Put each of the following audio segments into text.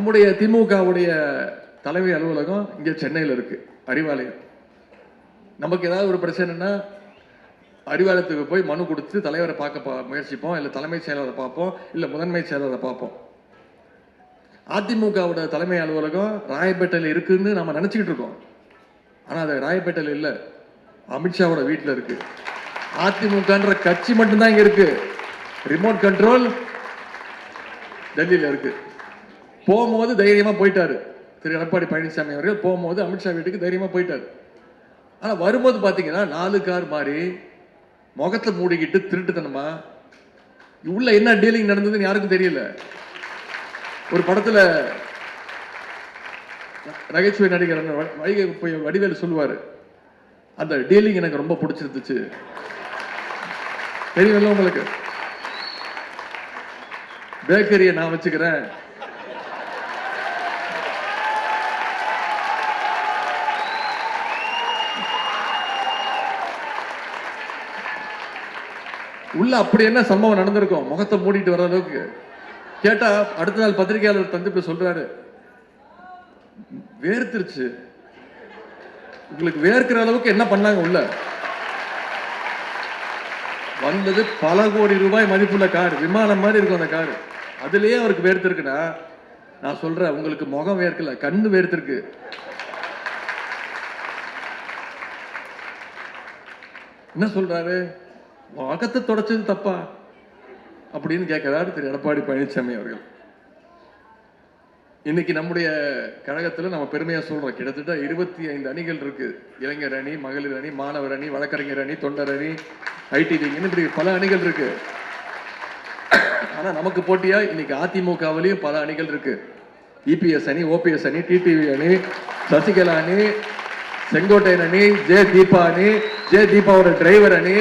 நம்முடைய திமுகவுடைய தலைமை அலுவலகம் இங்கே சென்னையில் இருக்குது அறிவாலயம். நமக்கு ஏதாவது ஒரு பிரச்சனைனா அறிவாலயத்துக்கு போய் மனு கொடுத்து தலைவரை பார்க்க பா- முயற்சிப்போம் இல்லை தலைமைச் செயலரை பார்ப்போம் இல்லை முதன்மை செயலரை பார்ப்போம். அதிமுகவோட தலைமை அலுவலகம் ராயப்பேட்டையில் இருக்குன்னு நம்ம நினச்சிக்கிட்டு இருக்கோம். ஆனால் அது ராயப்பேட்டையில் இல்லை. அமித்ஷாவோட வீட்டில் இருக்குது அதிமுகன்ற கட்சி மட்டும்தான் இங்கே இருக்குது ரிமோட் கண்ட்ரோல் டெல்லியில் இருக்குது போகும்போது தைரியமாக போயிட்டார். திரு எடப்பாடி பழனிசாமி அவர்கள் போகும்போது அமித்ஷா வீட்டுக்கு தைரியமாக போயிட்டார். ஆனால் வரும்போது பார்த்தீங்கன்னா நாலு கார் மாதிரி முகத்தை மூடிக்கிட்டு திருட்டுத்தனமா உள்ள என்ன டீலிங் நடந்ததுன்னு யாருக்கும் தெரியல. ஒரு படத்தில் நகைச்சுவை நடிகர் வைகை போய் வடிவேலு சொல்லுவார். அந்த டீலிங் எனக்கு ரொம்ப பிடிச்சிருந்துச்சு. தெரியுமில்ல உங்களுக்கு? பேக்கரியை நான் வச்சுக்கிறேன். உள்ள அப்படி என்ன சம்பவம் நடந்திருக்கும்? முகத்தை மூடிட்டு வர அளவுக்கு. கேட்டா அடுத்த நாள் பத்திரிகையாளர் தந்து போய் சொல்றாரு. வேர்த்துருச்சு. உங்களுக்கு வேர்க்கிற அளவுக்கு என்ன பண்ணாங்க உள்ள? வந்தது பல கோடி ரூபாய் மதிப்புள்ள கார் விமானம் மாதிரி இருக்கும் அந்த கார். அதுலயே அவருக்கு வேர்த்திருக்குன்னா நான் சொல்றேன் உங்களுக்கு முகம் வேர்க்கல கண்ணு வேர்த்திருக்கு. என்ன சொல்றாரு? முகத்தை தொடச்சது தப்பா? அப்படின்னு கேட்கிறாரு திரு எடப்பாடி பழனிசாமி அவர்கள். இன்னைக்கு நம்முடைய கழகத்துல நம்ம பெருமையாக சொல்றோம். கிட்டத்தட்ட இருபத்தி ஐந்து அணிகள் இருக்கு. இளைஞர் அணி மகளிர் அணி மாணவர் அணி வழக்கறிஞர் அணி தொண்டர் அணி ஐடி இப்படி பல அணிகள் இருக்கு. ஆனா நமக்கு போட்டியா? இன்னைக்கு அதிமுகவிலையும் பல அணிகள் இருக்கு. இபிஎஸ் அணி ஓபிஎஸ் அணி டிடிவி அணி சசிகலா அணி செங்கோட்டையன் அணி ஜே தீபா அணி ஜே தீபாவோட டிரைவர் அணி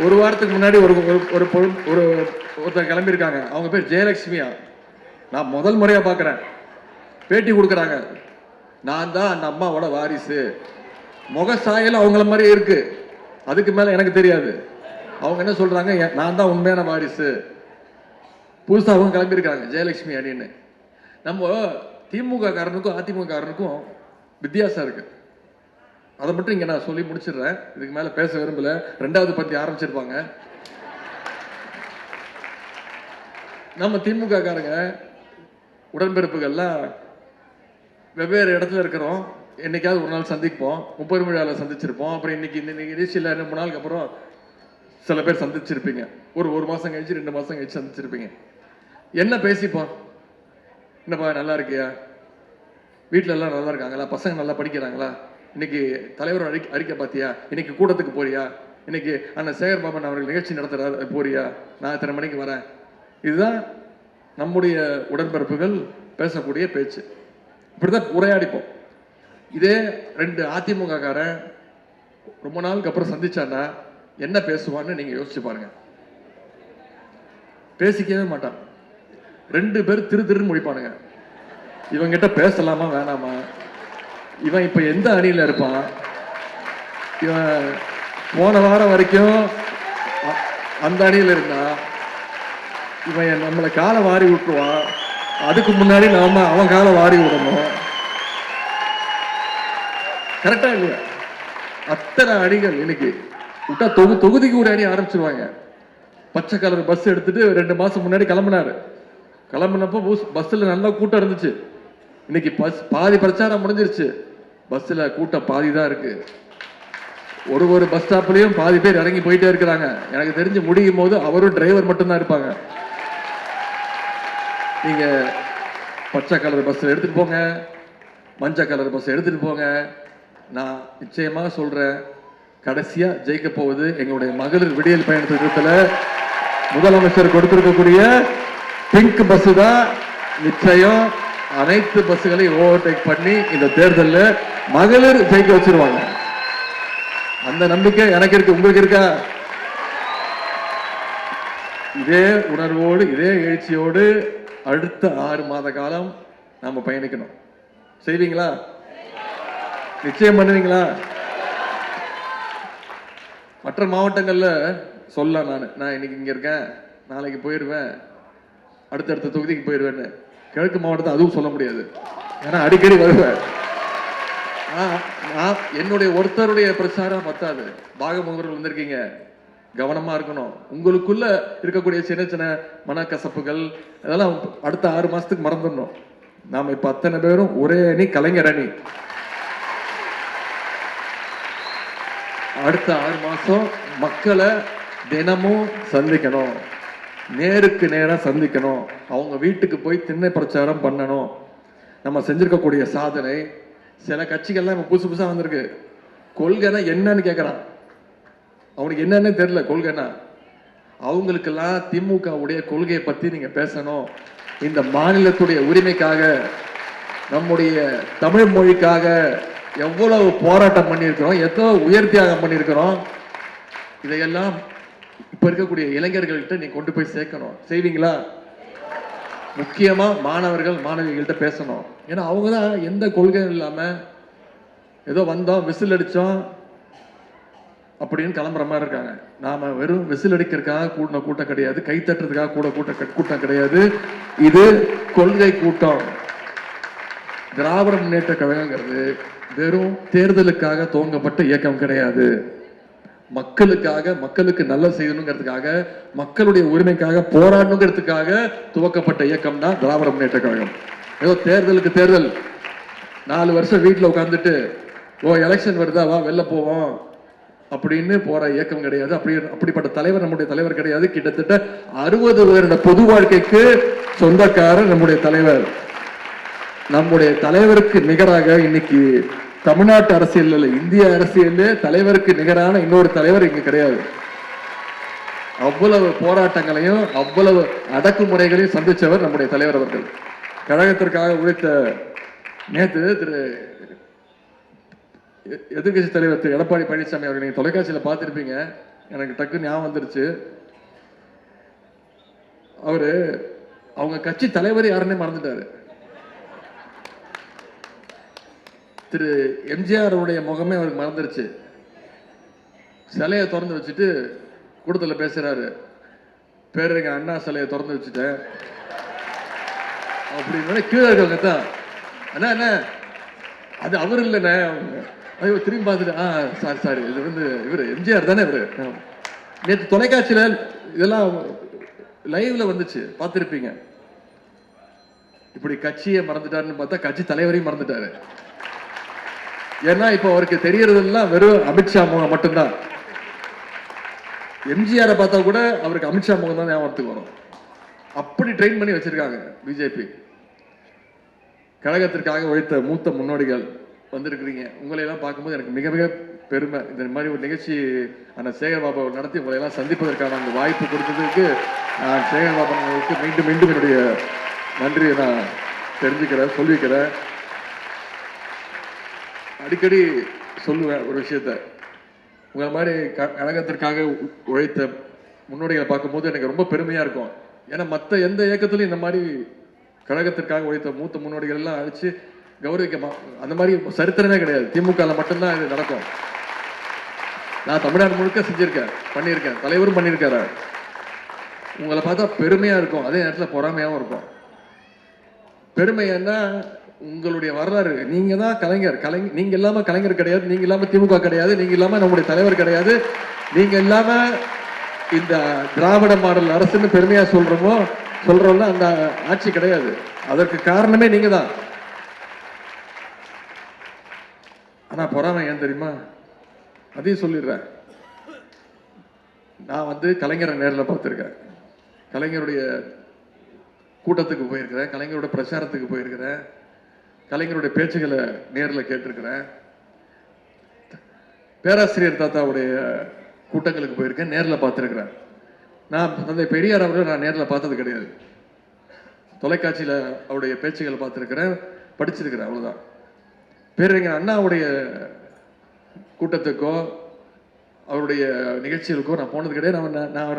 ஒரு வாரத்துக்கு முன்னாடி ஒரு ஒரு- ஒரு ஒரு ஒருத்தர் கிளம்பியிருக்காங்க. அவங்க பேர் ஜெயலட்சுமியா. நான் முதல் முறையாக பார்க்குறேன். பேட்டி கொடுக்குறாங்க. நான் தான் அந்த அம்மாவோட வாரிசு. முக சாயல் அவங்கள மாதிரி இருக்கு. அதுக்கு மேலே எனக்கு தெரியாது. அவங்க என்ன சொல்கிறாங்க நான் தான் உண்மையான வாரிசு. புதுசாக அவங்க கிளம்பியிருக்காங்க ஜெயலட்சுமி அப்படின்னு நம்ம திமுக காரனுக்கும் அதிமுக காரனுக்கும் வித்தியாசம் இருக்குது அதை மட்டும் இங்கே நான் சொல்லி முடிச்சிடுறேன். இதுக்கு மேலே பேச விரும்பல. ரெண்டாவது பற்றி ஆரம்பிச்சிருப்பாங்க. நம்ம திமுக காரங்க உடன்பிறப்புகள்லாம் வெவ்வேறு இடத்துல இருக்கிறோம். என்னைக்காவது ஒரு நாள் சந்திப்போம். முப்பது விழாவில் சந்திச்சிருப்போம். அப்புறம் இன்னைக்கு இந்த இன்னைக்கு நிகழ்ச்சியில் ரெண்டு நாளுக்கு அப்புறம் சில பேர் சந்திச்சிருப்பீங்க. ஒரு ஒரு மாதம் கழிச்சு ரெண்டு மாதம் கழிச்சு சந்திச்சிருப்பீங்க. என்ன பேசிப்போம்? என்னப்பா நல்லா இருக்கியா? வீட்ல எல்லாம் நல்லா இருக்காங்களா? பசங்க நல்லா படிக்கிறாங்களா? இன்னைக்கு தலைவர் அறிக்கை அறிக்கை பார்த்தியா? இன்னைக்கு கூட்டத்துக்கு போறியா? இன்னைக்கு அண்ணன் சேகர் பாபன் அவர்கள் நிகழ்ச்சி நடத்துறாரு போறியா? நான் இத்தனை மணிக்கு வரேன். இதுதான் நம்முடைய உடன்பிறப்புகள் பேசக்கூடிய பேச்சு. இப்படிதான் உரையாடிப்போம். இதே ரெண்டு அதிமுக காரன் ரொம்ப நாளுக்கு அப்புறம் சந்திச்சான்னா என்ன பேசுவான்னு நீங்க யோசிச்சு பாருங்க. பேசிக்கவே மாட்டான். ரெண்டு பேர் திரு திருன்னு முடிப்பானுங்க. இவங்கிட்ட பேசலாமா வேணாமா? இவன் இப்ப எந்த அணியில இருப்பான்? இவன் போன வாரம் வரைக்கும் அ- அந்த அணியில இருந்தா இவன் நம்மளை காலை வாரி விட்டுருவான். அதுக்கு முன்னாடி நாம அவன் காலை வாரி விடணும். கரெக்டா இல்லையா? அத்தனை அணிகள் இன்னைக்கு விட்டா தொகு தொகுதிக்கு ஒரு அணி ஆரம்பிச்சிருவாங்க. பச்சை கலர் பஸ் எடுத்துட்டு ரெண்டு மாசம் முன்னாடி கிளம்புனாரு. கிளம்புனப்போ பஸ்ஸில் பஸ்ல நல்லா கூட்டம் இருந்துச்சு. இன்னைக்கு பஸ் பாதி பிரச்சாரம் முடிஞ்சிருச்சு. பஸ்ஸில் கூட்டம் பாதி தான் இருக்கு. ஒரு ஒரு பஸ் ஸ்டாப்லேயும் பாதி பேர் இறங்கி போயிட்டே இருக்கிறாங்க. எனக்கு தெரிஞ்சு முடியும் போது அவரும் டிரைவர் மட்டும்தான் இருப்பாங்க. நீங்க பச்சை கலர் பஸ் எடுத்துட்டு போங்க. மஞ்சள் கலர் பஸ் எடுத்துட்டு போங்க. நான் நிச்சயமாக சொல்றேன் கடைசியா ஜெயிக்க போவது எங்களுடைய மகளிர் விடியல் பயண முதலமைச்சர் கொடுத்திருக்கக்கூடிய பிங்க் பஸ் தான் நிச்சயம். அனைத்து பஸ்களையும் ஓவர்டேக் பண்ணி இந்த தேர்தலில் மகளிர் ஜெயிக்க வச்சிருவாங்க. அந்த நம்பிக்கை எனக்கு இருக்கு. உங்களுக்கு இருக்கா? இதே உணர்வோடு இதே எழுச்சியோடு அடுத்த ஆறு மாத காலம் நாம பயணிக்கணும். செய்வீங்களா? நிச்சயம் பண்ணுவீங்களா? மற்ற மாவட்டங்களில் சொல்ல நான். நான் இன்னைக்கு இங்கே இருக்கேன். நாளைக்கு போயிடுவேன் அடுத்தடுத்த தொகுதிக்கு போயிடுவேன்னு கிழக்கு மாவட்டத்தை அதுவும் சொல்ல முடியாது. ஏன்னா அடிக்கடி வருவேன். நான் என்னுடைய ஒருத்தருடைய பிரச்சாரம் பத்தாது. பாகமுகர்கள் வந்திருக்கீங்க. கவனமா இருக்கணும். உங்களுக்குள்ள இருக்கக்கூடிய சின்ன சின்ன மனக்கசப்புகள் அதெல்லாம் அடுத்த ஆறு மாசத்துக்கு மறந்துடணும். நாம இப்ப அத்தனை பேரும் ஒரே அணி கலைஞர் அணி. அடுத்த ஆறு மாசம் மக்களை தினமும் சந்திக்கணும். நேருக்கு நேராக சந்திக்கணும். அவங்க வீட்டுக்கு போய் திண்ணை பிரச்சாரம் பண்ணணும். நம்ம செஞ்சிருக்கக்கூடிய சாதனை சில கட்சிகள்லாம் இப்போ புதுசு புதுசாக வந்திருக்கு. கொள்கைனா என்னன்னு கேட்குறான் அவனுக்கு என்னன்னே தெரியல கொள்கைனா. அவங்களுக்கெல்லாம் திமுகவுடைய கொள்கையை பற்றி நீங்கள் பேசணும். இந்த மாநிலத்துடைய உரிமைக்காக நம்முடைய தமிழ் மொழிக்காக எவ்வளவு போராட்டம் பண்ணியிருக்கிறோம் எத்தனை உயர் தியாகம் பண்ணியிருக்கிறோம் இதையெல்லாம் இப்போ இருக்கக்கூடிய இளைஞர்கள்கிட்ட நீ கொண்டு போய் சேர்க்கணும். செய்வீங்களா? முக்கியமாக மாணவர்கள் மாணவிகள்கிட்ட பேசணும். ஏன்னா அவங்க தான் எந்த கொள்கையும் இல்லாமல் ஏதோ வந்தோம் விசில் அடித்தோம் அப்படின்னு கிளம்புற மாதிரி இருக்காங்க. நாம வெறும் விசில் அடிக்கிறதுக்காக கூட்டின கூட்டம் கிடையாது. கை தட்டுறதுக்காக கூட கூட்ட கூட்டம் கிடையாது. இது கொள்கை கூட்டம். திராவிட முன்னேற்ற கழகங்கிறது வெறும் தேர்தலுக்காக துவங்கப்பட்ட இயக்கம் கிடையாது. மக்களுக்காக மக்களுக்கு நல்லது செய்யணுங்கிறதுக்காக மக்களுடைய உரிமைக்காக போராடணுங்கிறதுக்காக துவக்கப்பட்ட இயக்கம் தான் திராவிட முன்னேற்ற கழகம். ஏதோ தேர்தலுக்கு தேர்தல். நாலு வருஷம் வீட்டில் உட்காந்துட்டு ஓ எலெக்ஷன் வருதா? வா வெளில போவோம். அப்படின்னு போற இயக்கம் கிடையாது. அப்படி அப்படிப்பட்ட தலைவர் நம்முடைய தலைவர் கிடையாது. கிட்டத்தட்ட அறுபது வருட பொது வாழ்க்கைக்கு சொந்தக்காரர் நம்முடைய தலைவர். நம்முடைய தலைவருக்கு நிகராக இன்னைக்கு தமிழ்நாட்டு அரசியல் இல்லை இந்திய அரசியல்ல தலைவருக்கு நிகரான இன்னொரு தலைவர் இங்க கிடையாது. அவ்வளவு போராட்டங்களையும் அவ்வளவு அடக்குமுறைகளையும் சந்திச்சவர் நம்முடைய தலைவர் அவர்கள். கழகத்திற்காக உழைத்த நேற்று திரு எ- தலைவர் திரு எடப்பாடி பழனிசாமி அவர்கள் நீங்கள் தொலைக்காட்சியில் பார்த்துருப்பீங்க. எனக்கு டக்கு ஞாபகம் வந்துருச்சு. அவர் அவங்க கட்சி தலைவர் யாருன்னே மறந்துட்டாரு. திரு எம்ஜிஆர் உடைய முகமே அவருக்கு மறந்துருச்சு. சிலையை திறந்து வச்சுட்டு கூட்டத்தில் பேசுகிறாரு பேர் பேருங்க அண்ணா சிலையை திறந்து வச்சுட்டேன். அப்படின்னு கீழே இருக்கவங்க தான். அண்ணா அண்ணா அது அவர் இல்லைண்ணே. அவங்க. ஐயோ திரும்பி பார்த்துட்டு ஆ சாரி சாரி இது வந்து இவர் எம்ஜிஆர் தானே இவர்? நேற்று தொலைக்காட்சியில் இதெல்லாம் லைவ்ல வந்துச்சு. பார்த்துருப்பீங்க. இப்படி கட்சியை மறந்துட்டாருன்னு பார்த்தா கட்சி தலைவரையும் மறந்துட்டாரு. ஏன்னா இப்போ அவருக்கு தெரியறதெல்லாம் வெறும் அமித்ஷா முகம் மட்டும்தான். எம்ஜிஆரை பார்த்தா கூட அவருக்கு அமித்ஷா முகம் தான் ஞாபகத்துக்கு வரும். அப்படி ட்ரெயின் பண்ணி வச்சிருக்காங்க பிஜேபி. கழகத்திற்காக உழைத்த மூத்த முன்னோடிகள் வந்திருக்கிறீங்க. உங்களை எல்லாம் பார்க்கும்போது எனக்கு மிக மிக பெருமை. இந்த மாதிரி ஒரு நிகழ்ச்சி அந்த சேகர் பாபா நடத்தி உங்களையெல்லாம் சந்திப்பதற்கான அந்த வாய்ப்பு கொடுத்ததுக்கு நான் சேகர் பாபா மீண்டும் மீண்டும் என்னுடைய நன்றியை நான் தெரிஞ்சுக்கிறேன் சொல்லிக்கிறேன். அடிக்கடி சொல்லுவேன் ஒரு விஷயத்த. உங்களை மாதிரி க- கழகத்திற்காக உழைத்த முன்னோடிகளை பார்க்கும்போது எனக்கு ரொம்ப பெருமையாக இருக்கும். ஏன்னா மற்ற எந்த இயக்கத்துலையும் இந்த மாதிரி கழகத்திற்காக உழைத்த மூத்த முன்னோடிகள் எல்லாம் அழைச்சி கௌரவிக்க மா- அந்த மாதிரி சரித்திரமே கிடையாது. திமுகவில் மட்டும்தான் இது நடக்கும். நான் தமிழ்நாடு முழுக்க செஞ்சுருக்கேன் பண்ணியிருக்கேன் தலைவரும் பண்ணியிருக்காரு உங்களை பார்த்தா பெருமையாக இருக்கும். அதே நேரத்தில் பொறாமையாகவும் இருக்கும். பெருமை என்ன? உங்களுடைய வரலாறு நீங்க தான் கலைஞர். கலைஞர் நீங்க இல்லாம கலைஞர் கிடையாது நீங்க இல்லாம திமுக கிடையாது நீங்க இல்லாம நம்முடைய தலைவர் கிடையாது. நீங்க இல்லாம இந்த திராவிட மாடல் அரசுன்னு பெருமையா சொல்றோமோ சொல்றோம்ல அந்த ஆட்சி கிடையாது. அதற்கு காரணமே நீங்க தான். ஆனா பொறாமை ஏன் தெரியுமா? அதையும் சொல்லிடுறேன். நான் வந்து கலைஞரை நேரில் பார்த்துருக்கேன். கலைஞருடைய கூட்டத்துக்கு போயிருக்கிறேன் கலைஞரோட பிரச்சாரத்துக்கு போயிருக்கிறேன். கலைஞருடைய பேச்சுகளை நேரில் கேட்டிருக்கிறேன். பேராசிரியர் தாத்தாவுடைய கூட்டங்களுக்கு போயிருக்கேன் நேரில் பார்த்துருக்குறேன். நான் தந்தை பெரியார் அவரை நான் நேரில் பார்த்தது கிடையாது. தொலைக்காட்சியில் அவருடைய பேச்சுகளை பார்த்துருக்குறேன் படிச்சிருக்கிறேன் அவ்வளோதான் பேரறிஞர் அண்ணாவுடைய கூட்டத்துக்கோ அவருடைய நிகழ்ச்சிகளுக்கோ நான் போனது கிடையாது. நான் நான்